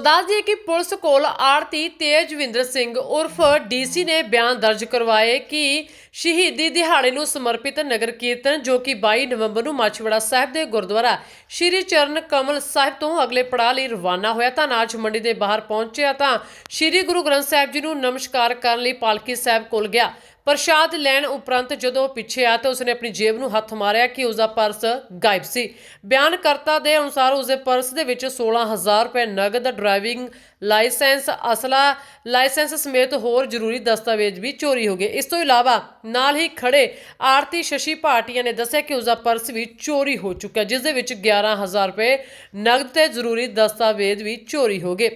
ਸੋ ਦੱਸ ਦਈਏ ਕਿ ਪੁਲਿਸ ਕੋਲ ਆਰਤੀ ਤੇਜਵਿੰਦਰ ਸਿੰਘ ਉਰਫ ਡੀਸੀ ਨੇ ਬਿਆਨ ਦਰਜ ਕਰਵਾਏ ਕਿ ਸ਼ਹੀਦੀ ਦਿਹਾੜੇ ਨੂੰ ਸਮਰਪਿਤ ਨਗਰ ਕੀਰਤਨ ਜੋ ਕਿ 22 ਨਵੰਬਰ ਨੂੰ ਮਾਛੀਵਾੜਾ ਸਾਹਿਬ ਦੇ ਗੁਰਦੁਆਰਾ ਸ਼੍ਰੀ ਚਰਨ ਕਮਲ ਸਾਹਿਬ ਤੋਂ ਅਗਲੇ ਪੜਾਅ ਲਈ ਰਵਾਨਾ ਹੋਇਆ ਤਾਂ ਅਨਾਜ ਮੰਡੀ ਦੇ ਬਾਹਰ ਪਹੁੰਚਿਆ ਤਾਂ ਸ਼੍ਰੀ ਗੁਰੂ ਗ੍ਰੰਥ ਸਾਹਿਬ ਜੀ ਨੂੰ ਨਮਸਕਾਰ ਕਰਨ ਲਈ ਪਾਲਕੀ ਸਾਹਿਬ ਕੋਲ ਗਿਆ। ਪ੍ਰਸ਼ਾਦ ਲੈਣ ਉਪਰੰਤ ਜਦੋਂ ਉਹ ਪਿੱਛੇ ਆ ਤਾਂ ਉਸਨੇ ਆਪਣੀ ਜੇਬ ਨੂੰ ਹੱਥ ਮਾਰਿਆ ਕਿ ਉਸਦਾ ਪਰਸ ਗਾਇਬ ਸੀ। ਬਿਆਨਕਰਤਾ ਦੇ ਅਨੁਸਾਰ ਉਸਦੇ ਪਰਸ ਦੇ ਵਿੱਚ 16000 ਰੁਪਏ ਨਗਦ, ਡਰਾਈਵਿੰਗ ਲਾਇਸੈਂਸ, ਅਸਲਾ ਲਾਇਸੈਂਸ ਸਮੇਤ ਹੋਰ ਜ਼ਰੂਰੀ ਦਸਤਾਵੇਜ਼ ਵੀ ਚੋਰੀ ਹੋ ਗਏ। ਇਸ ਤੋਂ ਇਲਾਵਾ ਨਾਲ ਹੀ ਖੜੇ ਆਰਤੀ ਸ਼ਸ਼ੀ ਭਾਟੀਆ ਨੇ ਦੱਸਿਆ ਕਿ ਉਸਦਾ ਪਰਸ ਵੀ ਚੋਰੀ ਹੋ ਚੁੱਕਾ ਜਿਸ ਦੇ ਵਿੱਚ 11000 ਰੁਪਏ ਨਗਦ ਤੇ ਜ਼ਰੂਰੀ ਦਸਤਾਵੇਜ਼ ਵੀ ਚੋਰੀ ਹੋ ਗਏ।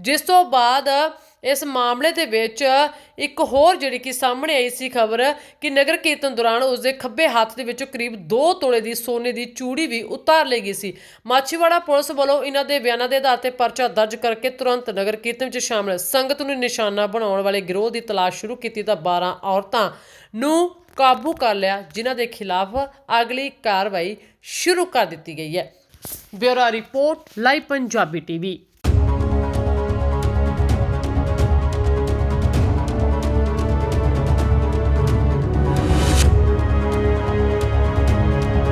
ਜਿਸ ਤੋਂ ਬਾਅਦ ਇਸ ਮਾਮਲੇ ਦੇ ਵਿੱਚ ਇੱਕ ਹੋਰ ਜਿਹੜੀ ਕਿ ਸਾਹਮਣੇ ਆਈ ਸੀ ਖਬਰ ਕਿ ਨਗਰ ਕੀਰਤਨ ਦੌਰਾਨ ਉਸਦੇ ਖੱਬੇ ਹੱਥ ਦੇ ਵਿੱਚੋਂ ਕਰੀਬ 2 ਤੋਲੇ ਦੀ ਸੋਨੇ ਦੀ ਚੂੜੀ ਵੀ ਉਤਾਰ ਲਈ ਗਈ ਸੀ। ਮਾਛੀਵਾੜਾ ਪੁਲਿਸ ਵੱਲੋਂ ਇਹਨਾਂ ਦੇ ਬਿਆਨਾਂ ਦੇ ਆਧਾਰ ਤੇ ਪਰਚਾ ਦਰਜ ਕਰਕੇ ਤੁਰੰਤ ਨਗਰ ਕੀਰਤਨ 'ਚ ਸ਼ਾਮਲ ਸੰਗਤ ਨੂੰ ਨਿਸ਼ਾਨਾ ਬਣਾਉਣ ਵਾਲੇ ਗਿਰੋਹ ਦੀ ਤਲਾਸ਼ ਸ਼ੁਰੂ ਕੀਤੀ ਤਾਂ 12 ਔਰਤਾਂ ਨੂੰ ਕਾਬੂ ਕਰ ਲਿਆ, ਜਿਨ੍ਹਾਂ ਦੇ ਖਿਲਾਫ ਅਗਲੀ ਕਾਰਵਾਈ ਸ਼ੁਰੂ ਕਰ ਦਿੱਤੀ ਗਈ ਹੈ। Bureau report, live Punjabi TV.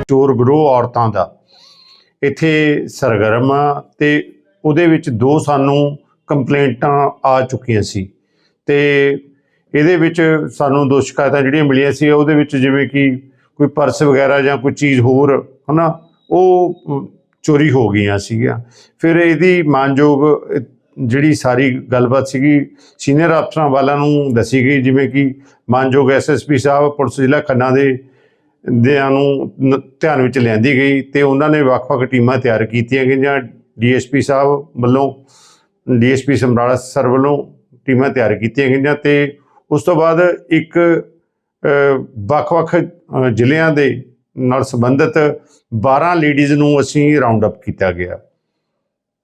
ਚੋਰ ਗਰੋਹ ਔਰਤਾਂ ਦਾ। ਇੱਥੇ ਸਰਗਰਮ ਆ ਤੇ ਉਹਦੇ ਵਿੱਚ ਦੋ ਸਾਨੂੰ ਕੰਪਲੇਂਟਾਂ ਆ ਚੁੱਕੀਆਂ ਸੀ। ਤੇ ਇਹਦੇ ਵਿੱਚ ਸਾਨੂੰ ਦੋ ਸ਼ਿਕਾਇਤਾਂ ਜਿਹੜੀਆਂ ਮਿਲੀਆਂ ਸੀ, ਉਹਦੇ ਵਿੱਚ ਜਿਵੇਂ ਕਿ ਕੋਈ ਪਰਸ ਵਗੈਰਾ ਜਾਂ ਕੋਈ ਚੀਜ਼ ਹੋਰ, ਹਨਾ, ਉਹ ਚੋਰੀ ਹੋ ਗਈਆਂ ਸੀਗੀਆਂ। ਫਿਰ ਇਹਦੀ ਮਾਨਯੋਗ, ਜਿਹੜੀ ਸਾਰੀ ਗੱਲਬਾਤ ਸੀਗੀ, ਸੀਨੀਅਰ ਅਫਸਰਾਂ ਵਾਲਾਂ ਨੂੰ ਦੱਸੀ ਗਈ, ਜਿਵੇਂ ਕਿ ਮਾਨਯੋਗ ਐਸਐਸਪੀ ਸਾਹਿਬ, ਪੁਲਿਸ ਜ਼ਿਲ੍ਹਾ ਖੰਨਾ ਦੇ ਦਿਆਂ ਨੂੰ ਨ- ਧਿਆਨ ਵਿੱਚ ਲਿਆਂਦੀ ਗਈ ਤੇ ਉਹਨਾਂ ਨੇ ਵੱਖ-ਵੱਖ ਟੀਮਾਂ ਤਿਆਰ ਕੀਤੀਆਂ ਗਈਆਂ। ਡੀਐਸਪੀ ਸਾਹਿਬ ਵੱਲੋਂ, ਡੀਐਸਪੀ ਸਮਰਾਲਾ ਸਰ ਵੱਲੋਂ ਟੀਮਾਂ ਤਿਆਰ ਕੀਤੀਆਂ ਗਈਆਂ ਤੇ ਉਸ ਤੋਂ ਬਾਅਦ ਇੱਕ ਵੱਖ-ਵੱਖ ਜ਼ਿਲ੍ਹਿਆਂ ਦੇ ਨਾਲ ਸੰਬੰਧਿਤ 12 ਲੇਡੀਜ਼ ਨੂੰ ਅਸੀਂ ਰਾਉਂਡ ਅਪ ਕੀਤਾ ਗਿਆ।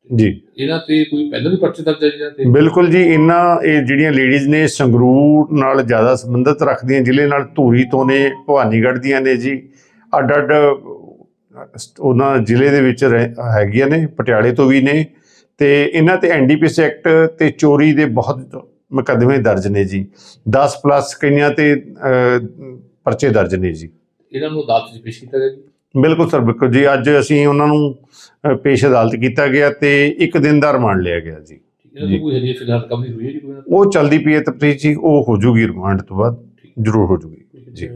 ਜੀ। ਇਹਨਾਂ ਤੇ ਕੋਈ ਪਹਿਲਾਂ ਵੀ ਪਰਚੇ ਦਰਜ ਹੈ ਜੀ ਇਹਨਾਂ ਤੇ? ਬਿਲਕੁਲ ਜੀ ਇਹਨਾਂ ਇਹ ਜਿਹੜੀਆਂ ਲੇਡੀਜ਼ ਨੇ ਸੰਗਰੂਰ ਨਾਲ ਜ਼ਿਆਦਾ ਸੰਬੰਧਿਤ ਰੱਖਦੀਆਂ ਜ਼ਿਲ੍ਹੇ ਨਾਲ ਧੂਰੀ ਤੋਂ ਨੇ ਭਵਾਨੀਗੜ੍ਹ ਦੀਆਂ ਨੇ ਜੀ। ਅੱਡ ਅੱਡ ਉਹਨਾਂ ਜ਼ਿਲ੍ਹੇ ਦੇ ਵਿੱਚ ਰਹਿ- ਹੈਗੀਆਂ ਨੇ ਪਟਿਆਲੇ ਤੋਂ ਵੀ ਨੇ। ਤੇ ਇਹਨਾਂ ਤੇ ਐਨਡੀਪੀਐਸ ਐਕਟ ਤੇ ਚੋਰੀ ਦੇ ਬਹੁਤ ਮੁਕੱਦਮੇ ਦਰਜ ਨੇ ਜੀ। 10 ਪਲੱਸ ਕਈਆਂ ਤੇ ਪਰਚੇ ਦਰਜ ਨੇ ਜੀ। ਇਹਨਾਂ ਨੂੰ ਅਦਾਲਤ 'ਚ ਪੇਸ਼ ਕੀਤਾ ਗਿਆ ਜੀ? ਬਿਲਕੁਲ ਸਰ ਬਿਲਕੁਲ ਜੀ ਅੱਜ ਅਸੀਂ ਉਹਨਾਂ ਨੂੰ ਪੇਸ਼ ਅਦਾਲਤ ਕੀਤਾ ਗਿਆ ਤੇ ਇੱਕ ਦਿਨ ਦਾ ਰਿਮਾਂਡ ਲਿਆ ਗਿਆ ਜੀ ਇਹਨਾਂ ਜੀ। ਤੋਂ ਕੋਈ ਹਜੇ ਫਿਲਹਾਲ ਕਮੀ ਹੋਈ ਹੈ ਜੀ ਕੋਈ ਇਹਨਾਂ ਉਹ ਚਲਦੀ ਪਈ ਹੈ ਤਫਤੀਸ਼ ਜੀ ਉਹ ਹੋ ਜੂਗੀ ਰਿਮਾਂਡ ਤੋਂ ਬਾਅਦ। ਜ਼ਰੂਰ ਹੋ ਜੂਗੀ? ਜੀ।